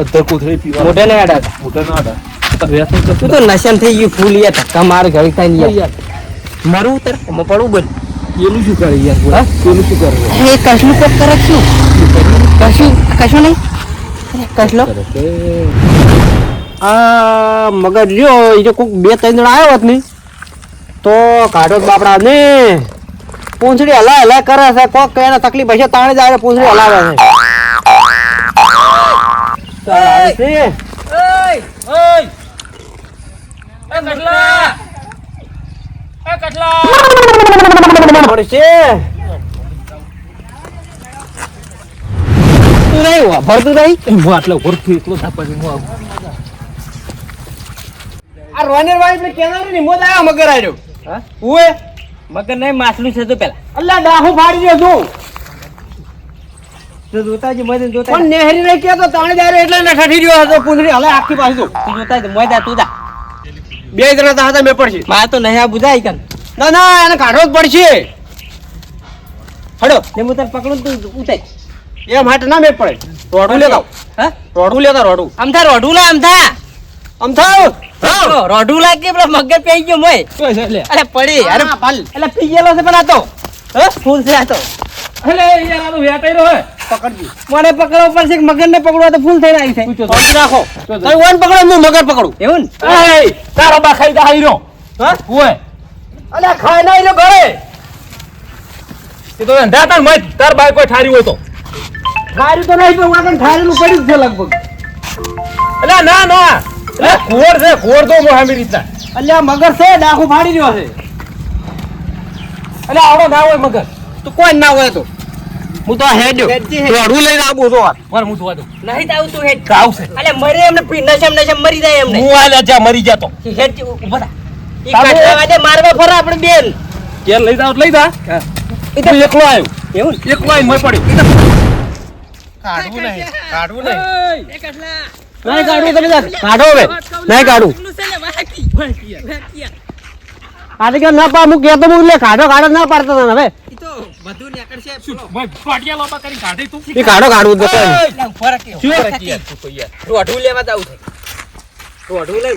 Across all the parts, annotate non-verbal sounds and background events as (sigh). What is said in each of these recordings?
અધર કોથળી પીવા મોઢે થઈ ગયું ફૂલ યાર ધક્કા ઘરે થાય યાર. મારું ઉતર એમાં પડવું બોલ. શું કરે યાર પેલું શું કરે? એ કશું કરે શું? કશું કશું નહીં. આ મગજ લ્યો એ જો કોક બે ત્રણ જણા આવ્યો હોત ને તો કાઢો બાપડા ને. પૂંછડી હલા હલા કરે છે. કોક કઈ તકલીફ હશે તાણે જ આવે પૂંછડી હલાવે છે. ચાલ આવે છે પડશે તું નહીં વાપરતું નહીં હું આટલા ઉપર એકલો થાપા હું આવું આ રોનેર વાળી પેલી કેનારી ની મોજ આવ્યો મગર આવ્યો હા? ઉએ મગર નહીં માછલું છે તો પેલા. અલ્લા ડાહુ ફાડી દે તું જોતા પણ નેહરી નહીં કેતો તાણે જાય એટલે ને ઠઠી રહ્યો હતો હલે આખી પાછી તું તું જોતા જ મોય તું દા બે જણા તા હતા મેં પડશે. મારે તો નહીં આ બુધાઈ કન. ના ના એને કાઢવો જ પડશે. હડો. ને હું તને પકડું તું ઉતાર. એ માટે ના મેં પડે. રોડું લેતા આવ. હા? રોડું લેતા રોડું. આમ થા રોઢું લા આમ થા. આમ થાવ. પેલો રોઢું લા કે પેલો મગર પેઈ ગયો મોય. અરે પડી. અરે પાલ. એટલે પી ગયેલો છે પણ આ તો. હ? ફૂલ છે આ તો. અલે યાર આ તો વેટાઈ રહ્યો હે. પકડજી. મને પકડવો પડશે મગર ને પકડવા તો ફૂલ થઈને આવી છે પકડી રાખો તમે ઓન પકડો હું મગર પકડું? એવું ને? એય તારો બા ખાઈ દા હીરો હા? ઓય અલ્યા ખાય ના એટલે ગળે એ તો ધંધા તાર મત તાર બાઈ કોઈ ઠારી હોય તો. ખાયરું તો નહીં પણ વાગન ખાયરું પડ્યું જ છે લગભગ. અલે ના ના. અલે કોર છે કોર તો મોહામી રીતના. અલ્યા મગર છે ડાખું ફાડી રહ્યો છે. અલે આવડો ના હોય મગર. તો કોઈ ના હોય તો. હું તો હેડ. રોડું લઈને આવું છો વાર હું જોવા દઉં. નહીં તાવ તું હેડ. કાવ છે અલે મરે એમને પી નશમ નશમ મરી જાય એમને. હું આલે જા મરી જાતો. હેડ ઊભા થા. ઈ તાબુ. વાડે મારવા ફરા આપણે બેન. કેર લઈ જાવ લઈ જા. ઈ તો એકલો આવ્યો એવું ને? એકલો આવીને મય પડ્યો. કાઢવું નહીં કાઢવું નહીં. એ કટલા. નહીં કાઢવું તમે જા. કાઢો હવે. નહીં કાઢું. આજે કે ના પા હું કહેતો હું લે કાઢો કાઢો ના પાડતા તને હવે મોય પાટિયા લોપા કરી કાઢી કાઢો કાઢવું તો શું કરે યાર તું તો યાર રોઢું લેવા જાવ છે. રોઢું લઈ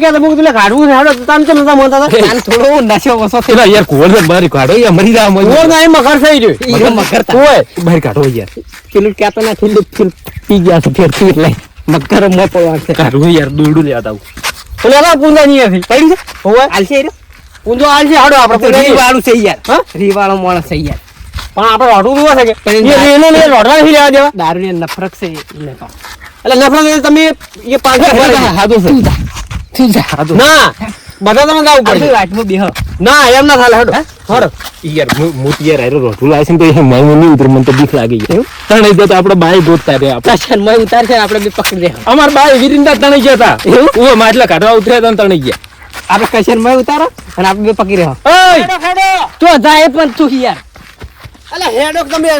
કહેતો હું કીધું કાઢવું છે હેડો તમે કેમ નતા મોનતા હતા? થોડો નશો વસો એલા યાર કોર ને બારી કાઢો યાર મરી જા મોય ઓર ના મગર થઈ રહ્યો ઈ મગર ઓય બારી કાઢો યાર. પેલું કહેતો ના થોડું ફૂલ પી ગયા છે ફેર તું એટલે મગર મો પડવા છે. કાઢું યાર દોડું લેવા આવું તો લેવા પૂંજા નહીં હતી પડી છે? ઓય આલશે રે પૂંજો હાલ હાડો આપણે રીવાળું છે યાર. હા? રીવાળો માણસ છે યાર. પણ આપણે રોડું જોવા છે કે? એને ને રોડવા નથી લેવા દેવા? દારૂ ને નફરત છે તો એટલે નફરત તમે એ પાંચ હાથો છે. તું ના બધા તમે ગાવું પડે વાટમાં બેહ. ના એમ ના થાલે હડો. હડો. યાર હું હું તો યાર આયરો રોટલું લાવીશ છે તો એ મય નહીં ઉતર મને તો બીક લાગે યાર તણે જતો આપણે બાય ગોતતા રે આપણે કશન મય ઉતાર છે આપણે બી પકડી દે અમાર બાય વિરિંદા તણે ગયા હતા એવું? ઓય માટલા કાઢવા ઉતર્યા હતા તણે ગયા. આપણે કશન મય ઉતારો અને આપણે બી પકડી રહ્યો ઓય! તો જાય પણ તું યાર. અલે હેડો તમે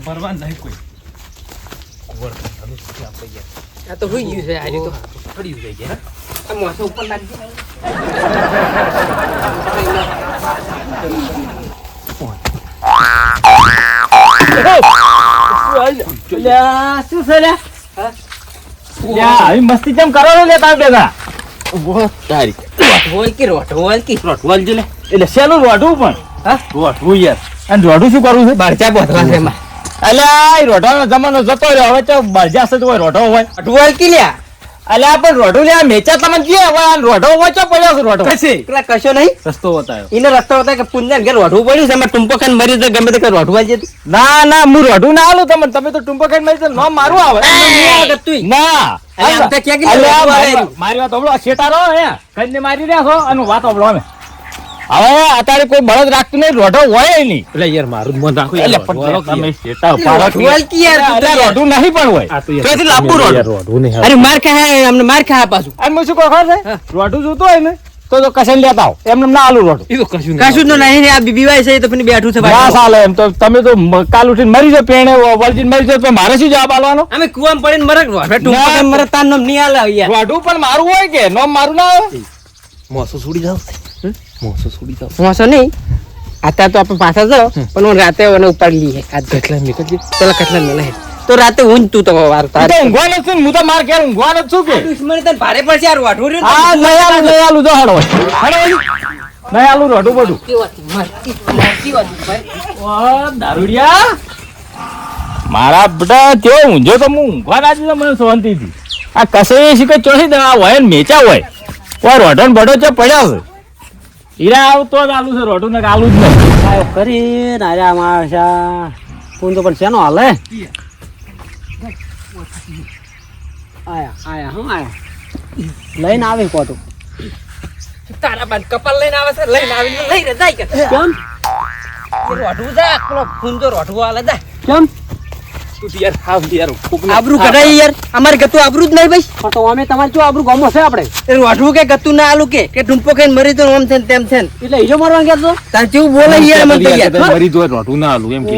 ભરવા નહીં કોઈ આ તો હોઈ ગયું છે આજે તો. પડ્યું થઈ ગયા આ મોસો ઉપર લાગી (laughs) શું છે લે? મસ્તી કેમ કરો ને લે તાર બેગા તારી. હોય કે રોટ હોય કે રોટવાલ લે. એટલે શેનું રોઠું પણ? હા? રોઠવું યાર. અને રોઠું શું કરવું છે? બરચા બોધવા છે એમાં. અલ્યા એ રોઠાનો જમાનો જતો રહ્યો. હવે તો બરજાસ જ હોય રોટો હોય. અટવાલ કે લ્યા. અલ્યા પણ રોઠું લ્યા મેચા તમને કે હવે? આ રોઠો હોય ચો પડ્યો છે રોઢો. પછી કશો નહીં? સસ્તો બતાયો. એને રસ્તો બતાય કે પુંજન ઘેર રોઢવું પડ્યું છે એમાં ટુંપો ખાન મરી જાય ગમે તે કઈ રોઢવા જતું. ના ના હું રોઠું ના આલું તમને. તમે તો ટુંપો ખાન મરી તો નો મારું આવે. તું. ના. તો મારી. વાત- મારી વાત ઓબળો શેટારો હે કઈને મારી રહ્યા છો અને વાત ઓબળો અમે. હવે અત્યારે કોઈ બળદ રાખતું નહીં રોઢો હોય નહીં એટલે યાર મારું મન રાખો એટલે પણ તમે શેતા પાડો રોઢું યાર. રોઢું નહીં પણ હોય. તોયથી લાંબુ રોઢું. અરે માર ખાય અમને માર ખાય પાછું અને હું શું કહો ખબર છે? રોઢો જોતું હોય ને તો તો કશે લેતા આવો. એમને ના આલું તો કશું તો નહીં આ બીબીવાય છે તો પણ બેઠું છે ના. ચાલે એમ તો તમે તો કાલ ઉઠીને મરી જાઓ પેણે વળજીને મરી જાઓ તો મારે શું જવાબ આલવાનો? અમે કુવામ પડીને મરક રોઢે. કરીને મરક તાર નામ નહીં આલે યાર. રોઢું પણ મારું હોય કે? નોમ મારું ના આવે? મોસો છોડી જાવ. મોસો છોડી નહીં. અત્યારે તો આપણે પાછા જાઓ પણ હું રાતે એને ઉપાડી લઈએ આજ કેટલા મેં કદી પેલા કેટલા મેલા હે. તો રાતે હું તું તો વાર હું તો હું માર ઘેર ઊંઘવાનો જ છું કે. દુશ્મની તને ભારે પડશે યાર વાઢું રહ્યું હા નહીં આલું નહીં આલું જો હડો હડો નહીં આલું રોઢું બધું. કેવાથી મરતી મરતી વાતી ભાઈ. દારૂડિયા. મારા બધા તેઓ ઊંઝો તો હું ઊંઘવા ના દીધો મને શાંતિથી આ કસે શીખે ચોસી દવા હોય ને મેચા હોય. કોઈ રોઢો ને બડો છે પડ્યા છે. હીરા આવતો જ આલું છે રોટું ને આલું જ નહીં આયો કરી માશા ફોન તો પણ શેનો હાલે? આયા આયા હું આયા. લઈને આવે કોતો તારા બાદ કપાલ લઈને આવે છે લઈને આવીને લઈને જાય કે. કેમ? એ રોઢું જા પેલો તો રોઢું આલે જા. કેમ? તું યાર હાવ યાર આબરૂ કઢાઈ યાર. અમારે ગતું આબરૂ જ નહીં ભાઈ. પણ તો અમે તમારે જો આબરું ગામમાં છે આપણે. એ રોઢું કે ગતું ના આલું કે? કે ટૂંપો ખાઈને મરી તો આમ છે તેમ છે એટલે હીરો મારવા ગયા તો તાર જેવું બોલે યાર મને તો યાર. મરી જો રોઢું ના આલું એમ કે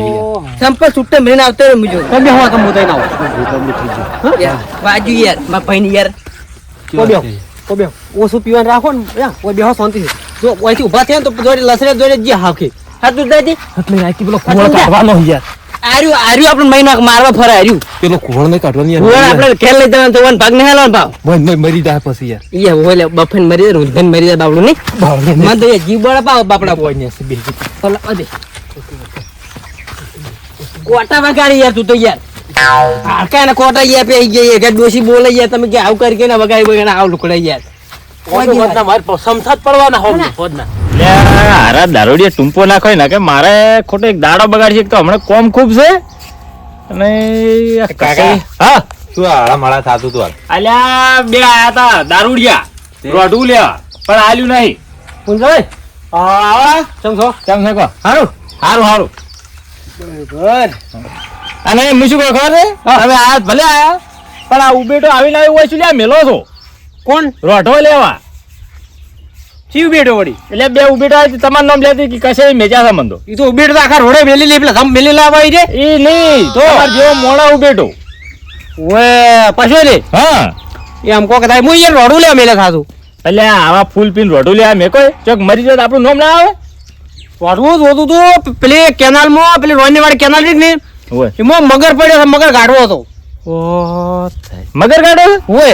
સંપલ છૂટે મરીને આવતો રહ્યો મુજો તમે હવા તમે ઉતાઈ ના આવો બાજુ યાર મારા ભાઈની યાર. કો બેહો કો બેહો રાખો ને ઊભા કોઈ બેહો શાંતિથી. જો ઓયથી ઊભા થયા ને તો જોડે લસરે જોડે જે હાખી હા તું દાદી એટલે આથી પેલો કુવળ કાઢવાનો યાર. આર્યું આર્યું આપણે મહિના મારવા ફરે આર્યું. પેલો કુવળ નહીં કાઢવાની યાર આપણે ખેલ લઈ જવાનું તો વન ભાગ ને હાલવાનો ભાવ. મરી જાય પછી યાર. ઈ ઓલે બફન મરી જાય રૂંધન મરી જાય બાબડું નહીં. મને તો એ જીવ બળ પાવ બાપડા ઓલા અદે કોટા વગાડી યાર તું તો યાર. હાડકા ને કોટા યાર પે ગયા કે બોલે યાર તમે કે આવ કરી કે ના વગાડી વગાડી આવ લુકડા યાર. સમસાત પડવાના હોમ હોદના હારા દારૂડિયા ટૂંપો નાખો ને કે મારે ખોટો એક દાડો બગાડશે એક તો હમણાં કોમ ખૂબ છે. અને કાકા હા? શું આળા માળા થાતું તું અલ્યા બે આયા તા દારૂડિયા. રોઢું લેવા પણ આલ્યું નહીં. પુંજાય આવા. ચમ છો? કેમ છો કહો? હારું સારું સારું અને હું શું કહું ખબર છે? હવે આ ભલે આયા પણ આ ઉભેટો આવીને આવ્યો હોય શું લ્યા મેલો છો? કોણ? રોઢો લેવા. ચીવ બેઠો વળી? એટલે બે આવી તમારું નામ લેતી કે કશે મેચા સંબંધો? ઈ તો ઉભેડ તો આખા રોડે મેલી લે એટલે ધમ મેલી આવી છે એ નહીં તો? જેવો મોડા ઉભેટો ઓએ પછી રે? હા. એમ કોક થાય હું યાર રોડું લે મેલે ખાધું એટલે આવા ફૂલ પીન રોડું લેવા મેં કોઈ? ચોક મરી જાય તો આપણું નામ ના આવે? રોડું જોતું તું પેલી કેનાલમાં પેલી રોની વાળી કેનાલ છે ને હોય એમાં મગર પડ્યો છે મગર ગાઢવો હતો. મગર કાઢો ઓએ.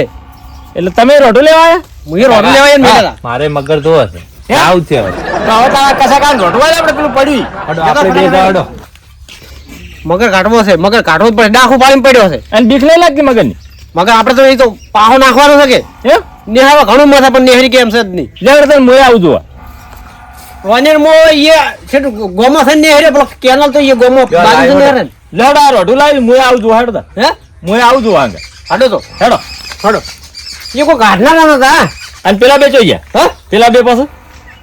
એટલે તમે રોઢું લેવા આવ્યા? લેવા એને મારે મગર તો હશે આવું છે. હવે. તારા કશા કાંઈ રોઢું આપણે? પેલું પડ્યું આપણે બે જાઓ, મગર કાઢવો છે મગર કાઢવો પડે. ડાખું પાડીને પડ્યો છે. અને બીક નહીં લાગતી મગરની? મગર આપણે તો એ તો પાહો નાખવાનો છે કે? નિહાવા ઘણું મથા પણ નિહરી કેમ છે જ નહીં. લેવડ તને મોય આવું જોવા. રોનેર મો એ છે ગોમો છે નેહરે પેલો કેનલ તો એ ગોમો બાજુ નિહરે. લેવડ આ રોઢું લાવી મોય આવું જોવા હેડો હે? મોય આવું જોવા આંગે હાડો તો. હેડો. હાડો. એ કોઈ કાઢનારા નતા અને પેલા બે જોઈએ હા? પેલા બે પાસે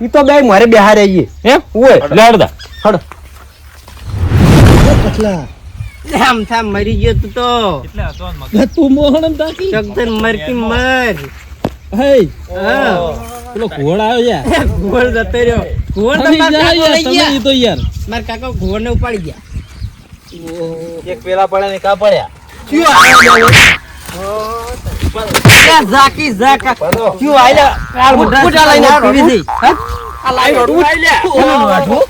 ઈ તો બે મારે બિહાર આઈએ એમ? ઓય. લેવડ તા હાડો આમ થા મરી ગયો તું તો. તું મોહણ તાકી. ચકદન મરકી મર. હે. હા. પેલો ઘોડ આવ્યો છે. ઘોડ જતો રહ્યો. ઘોડ તો તમે મારા જા કાકો લઈ યાર, તમે ઈ તો યાર. માર કાકા ઘોડ ને ઉપાડી ગયા. એક પેલા પડ્યા? ને કા પડ્યા ક્યાં ઝાકી ઝાકા ક્યું આયલા આ મોટા લઈને પીવી દઈ આ લાઈ રોડું ઓલું વાઢું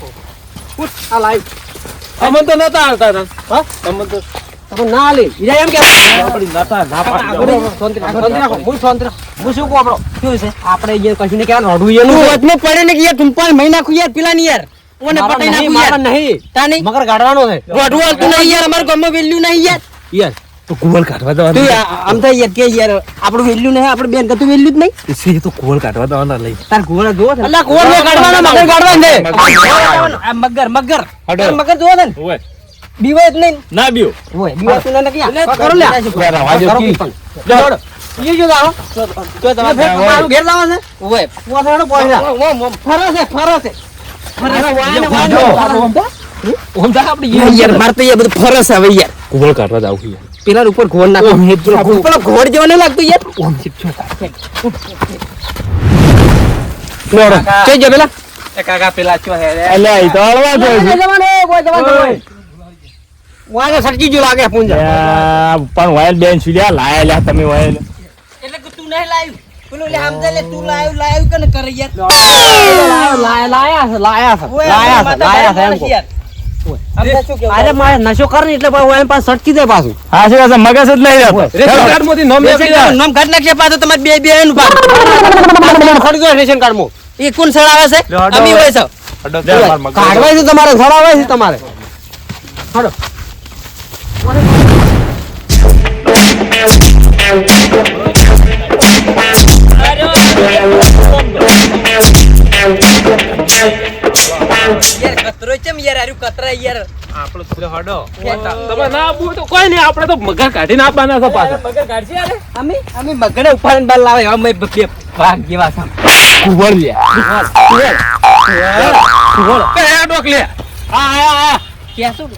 આ લાઈ અમે તો નતા આવતા હતા હા અમે તો આપણે ના લે ઈરા એમ કે આપણી નતા ના પાડી શાંતિ રાખો, હું શાંતિ હું શું કહું આપણો? કેવું છે? આપણે અહીંયા કશું ને કહેવાનું, એનું તું પડે ને કે યાર પણ મહિના યાર પેલા ની યાર ઓને પટાઈ નાખું યાર નહીં. મગર ગાડવાનો છે હાલતું નહીં યાર અમારે ગમે વેલ્યુ નહીં યાર યાર તો કુવળ કાઢવા તું આમ થાય યાર કે યાર આપણું વેલ્યુ નહીં આપણે બેન કતું વેલ્યુ જ નહીં. છે તો કુવળ કાઢવા જવાના લઈ. તાર કુવળ જો છે અલ્યા કોણ ને કાઢવાનો મગર કાઢવાનો છે. આ મગર મગર મગર. જોવો છે ને. ઓય. બીવો જ નહીં. ના બીવો. ઓય બીવો તું ના નથી એટલે કરો લે રવા દો કી. જોડ. ઈ જો લાવો તો તમારે મારું ઘેર લાવો છે. ઓય. પોથાડો પોસા ઓમ ઓમ ઓમ. ફરો છે ફરો છે યાર માર તો યાર બધું ફરસ આવે યાર. કુવળ કાઢવા જાવ યાર. પેલા ઉપર ઘોડ નાખો. પેલો ઘોડ જેવો નહીં લાગતો યાર. લોડો ચઈ જો પેલા. કાકા પેલા ચો હે અલ્યા ઈ તો હળવા થયો જવાનો કોઈ જવાનો વાગે સરકી જો લાગે પૂંજા પણ વાયલ બેન સુડ્યા લાયા? લ્યા તમે વાયલ. એટલે કે તું નહીં લાવ્યું પેલું લે સમજે લે તું લાવ્યું લાવ્યું કને કરે યાર? લાયા લાયા લાયા લાયા લાયા એમ અરે મારે નશો કર એટલે હું એમ પાસે સટકી દે પાછું. હા છે મગજ જ નહીં નોમ કાઢી પાછું તમારે બે બે એનું રેશન કાર્ડમાં એ કોણ છે? અમી હોય છે. કાઢવાય છે તમારે સડાવાય છે તમારે. યાર કતરો ચમ યાર આર્યું કતરા યાર આપણો થોડો હડો. તમે ના આપવું તો કોઈ નહીં આપણે તો મગર કાઢીને આપવાના છે પાછા. અમે? અમે મગડે ઉપાડીને બાર લાવે અમે બે ભાગ જેવા છે. કુવળ લે. કુવળ કે આ ડોક લે. આ આ આ ક્યાં શું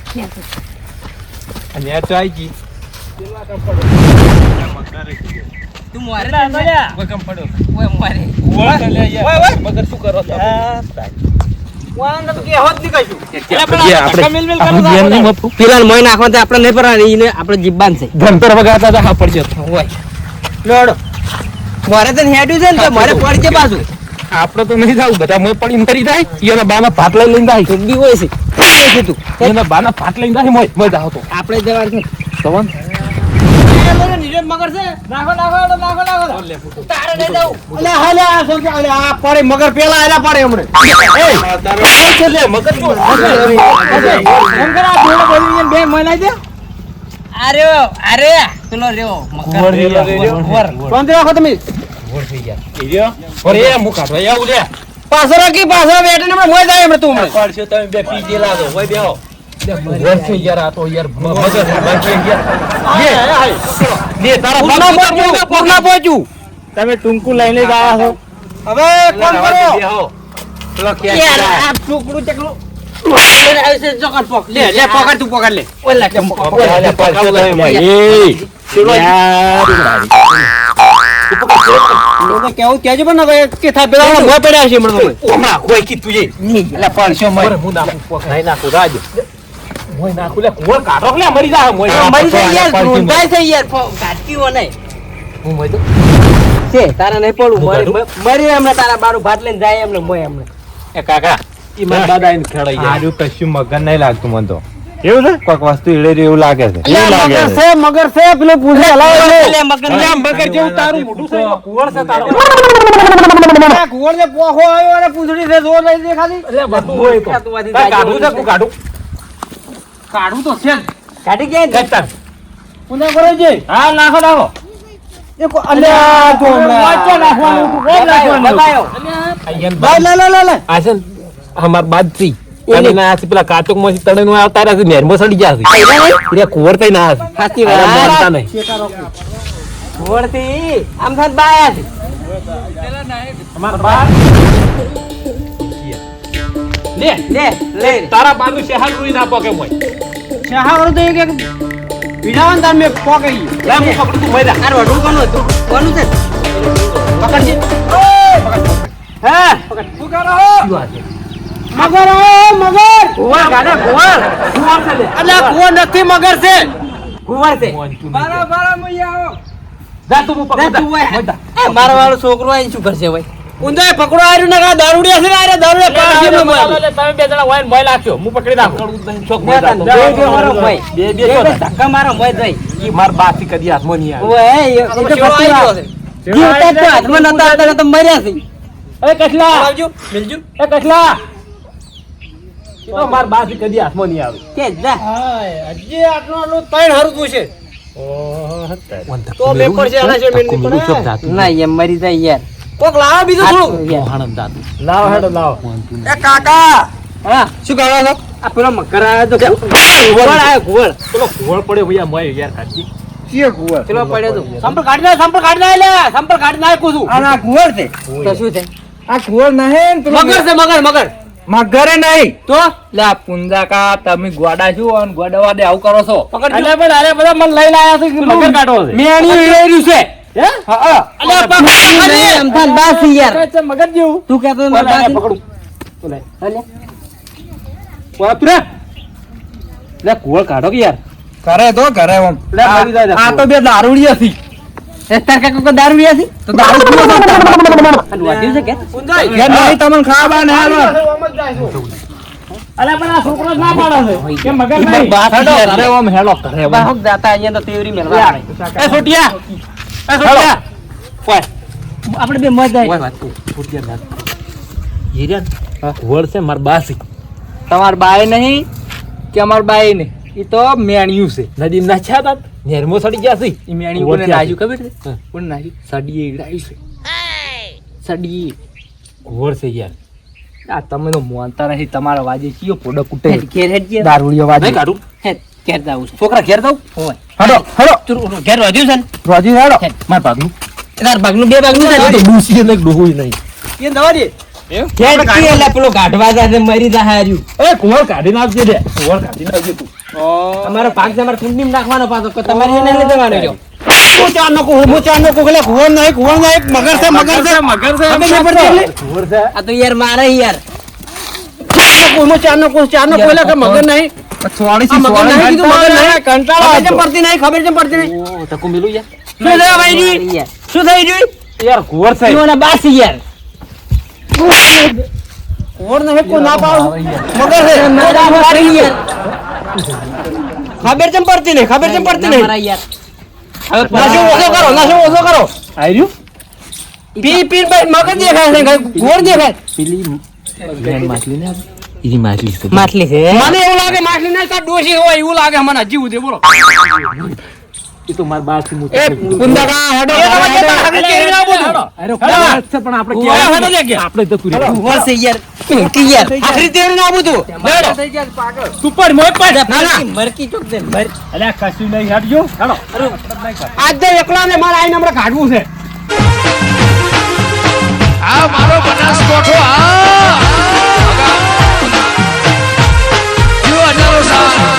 અને આ તો આઈ ગઈ. તું મારે તો નહીં. વગમ પડ્યો. ઓય મારે. કુવળ લે મગર શું કરો છો? મારે તો હેડ્યું છે ને તો મારે પડશે પાછું. આપણે તો નહીં જાવ બધા મોય પડીને મરી જાય. એના બાના ભાત લઈ લઈને જાય. તું હોય છે. તું એના બાના ભાત લઈને જાય મોય મોય જાવ તો. આપણે જવાનું. તવન મગર છે? નાખો નાખો નાખો નાખો તારે નહીં જવું અલે હાલે આ સમજો અલે આ પડે મગર પેલા આલા પડે હમણે. બોલી બે મહિના છે? અરે પેલો કોણ રાખો તમે? અરે એ મુકા ભાઈ આવું લે પાછો રાખી પાછો બેઠે ને મોય જાય હમણે તું હમણે. પડશે તમે બે પી લાગો. હોય બેહો. વર્ષે યાર આ તો યાર મગર બાકી યાર લે તારા પૂરના બાપ પહોંચ્યું તમે ટૂંકું લઈને જ આવ્યા છો હવે કોણ કરો પેલો યાર, આ ટુકડું ચકલું કેવું કેજો પણ હવે કે થાય પેલા મોય પડ્યા છે હમણે ઓમા કોઈ કીધું છે એટલે પડશે મોય હું નાખું રાજ મોય નાખું લે કોણ કાઢો લે મરી જા મોય મરી જાય યાર, ઢૂંઢાય છે યાર, ગાંઠીઓ નહીં. હું મોય તો છે, તારા નહીં પડું મરી- હમણાં તારા બારું ભાત લઈને જાય એમને મોય એમને. એ કાકા ઈ મારા દાદા એને ખેડાઈ ગયા આજો કશું મગન નહીં લાગતું મને તો. એવું છે? કોઈક વસ્તુ ઈડે એવું લાગે છે. મગર છે. મગર છે પેલો પૂછે હલાવે મગર જેવું તારું મોઢું છે. કુંવર છે તારો. ઘોડ ને પોખો આવ્યો અને પૂછડી છે જોર નહીં દેખાતી એટલે બધું હોય તો. કાઢું છે કાઢું. કાઢું તો છે કાઢી ગયા કાઢ પુના કરો જે. હા નાખો નાખો. એ કો અલ્યા તો વાચો નાખવાનું હતું, કોણ નાખવાનું? બતાયો. ભાઈ લે લે લે લે લે આ અમાર બાદથી. ના આથી પેલા કાચોકમાંથી તને નો આવતા રહ્યા છે સડી ગયા છે. એટલે કુંવર કઈ ના હશે. સાચી વાત. માનતા નહીં. ઘોડથી આમ થાત બાયા છે. અમારા બા લે લે, લે. તારા બાનું શેહાર રૂઈ ના પોકે મોય. શહાવર તો એક એક પીડાવન તાર મે પોકઈ લે હું પકડું તું મરી કોનું હતું? કોનું છે? પકડજે. હે? શું કરો મગર. આયો મગર કુંવર કાઢે, કુંવર. અલ્યા કુવો નથી મગર છે. કુંવર છે. બારા બારા મૈયા આવો. જા તું પકડું તું હોય. મારો વાળો છોકરો આઈ શું કરશે ભાઈ? ઊંધે પકડો આર્યું ને દારૂડિયા છે આરે દારૂડિયા પાછી મારે તમે બે જણા વાઈન મોય લાગશો હું પકડી નાખું. તાન, બે બે મારો ભાઈ. બે બે બે ધક્કા મારો ભાઈ જઈ ઈ માર બાથી કદી હાથમાં નહીં આવે. ઓય, એ- તો પકડી ખોટી છે. જ તો હાથમાં નતા હતા તો મર્યા છે. એ કસલા. આવજો, મિલજો. એ કસલા. તો માર બાથી કદી હાથમાં નહીં આવે. કે જા. હાય હજી આટલું આટલું ત્રણ હરતું છે. તો બે પર છે આના છે મેં ના એમ મરી જાય યાર. કોક લાવો બીજું થોડું હાથ દાદુ. લાવો હેડો લાવો. એ કાકા! હા? શું કરો છો? આ પેલો મકર આવ્યો તો કુંવર આવ્યો કુંવર પેલો ઘોળ પડ્યો ભૈયા મય યાર ખાતી પેલો પડ્યો તો. સંપલ કાઢી નાખ સંપલ કાઢી નાખ લે. સંપલ કાઢી નાખું છું. આ ના કુંવર છે. તો શું છે? આ કુંવર નહીં પેલો મગર છે મગર મગર. મગરે નહીં. તો? લે આ પુંજાકા તમે ગોડા છો અને ગોડવા દે આવું કરો છો. પણ અરે બધા મને લઈને આયા છે મગર પકડ છે. કુવળ કાઢો કે યાર. કરે તો કરે આ તો. બે દારૂડિયા હતી તાર કાકા કોઈ દારૂ પીયા છે? તો દારૂ પીવો છો? કે? યાર નહીં તમને ખાવા ને હાલો અલ્યા પણ આ છોકરો જ ના પાડે છે. કે મગર નહીં. હેડો ઘરે ઓમ હેડો ઓમ. બાહોક અહીંયા તો તેવરી મેલવા એ છોટિયા આપણે બે મજા ઓય વાત કહું. હિરન કુવળ છે માર બાસી. તમાર બાય નહીં કે અમાર બાય નહીં? એ તો મેણિયું છે. નદી ના છા તા નેરમો સડી ગયા છે. એ મેણિયું કોને નાખ્યું ખબર છે? કોને નાખ્યું સડીએ ઈડાયું છે. સડી ઘોર છે યાર. આ તમે તો મોનતા નથી. તમારા વાજે કયો પોડો કુટે કે ઘેર હેડ. દારૂડિયો વાજે. કાઢું. હેડ, ઘેર જાવું છે. છોકરા ઘેર દઉં હોય. હેડો હેડો ઘેર વધ્યું છે ને? રોજી હેડો માર ભાગનું. તાર ભાગનું બે ભાગનું છે. તો ડૂસી એટલે ડોહુય નહીં. એ દવા દે ઘેર કી એટલે પેલો ગાઢવા જાય છે, મરી જાય હાર્યું. એ કુવળ કાઢી નાખજે રે. કુવળ કાઢી નાખજે તું. તમારો ભાગ છે, અમારે કુંડીમાં નાખવાનો પાછો. કોઈ તમારે એને લઈ જવાનો રહ્યો. ચાર નો કુહુ ચાર નો કુહુ કુવર નહીં કુવર નહીં મગર છે મગર છે. મગર છે ખબર નહીં પડતી એટલે? કુવળ છે આ તો યાર મારે યાર. હું ચાર નો કુહુ ચાર નો કુહુ કે મગર નહીં. સોળી સી મગર નહીં કીધું મગર નહીં કંટાળો કેમ પડતી નહીં ખબર કેમ પડતી નહીં ઓ તકો મિલું યાર શું થયું ભાઈજી શું થઈ ગયું યાર ઘોર થઈ ગયો ને બાસી યાર કુવર ને કો ના પાડું મગર હે મારા મારી યાર ખબર કેમ પડતી નહીં ખબર કેમ પડતી નહીં મારા યાર નશો ઓછો કરો નશો ઓછો કરો આર્યું પી પી ભાઈ મગર દેખાય છે કઈ દેખાય પેલી માછલી ને ઈરી માછલી છે. માછલી છે? મને એવું લાગે માછલી ના તો ડોશી હોય એવું લાગે મને હજી ઉદે બોલો. એ તો માર બારથી એ કુંદકા હેડો. હેડો. કેરી ના બોલો? અરે છે પણ આપણે કે હેડો જગ્યા. આપણે તો પૂરી કુંવર યાર. યાર. આખરી તેરી ના બધું હેડો. સુપર મોય પાડ ના ના. મરકી ચોક દે મર. અલ્યા કશું નહીં હટજો હેડો. આજ તો એકલા ને મારા આઈને હમણાં કાઢવું છે. આ મારો બનાસકોઠો આ. જો અજારો સા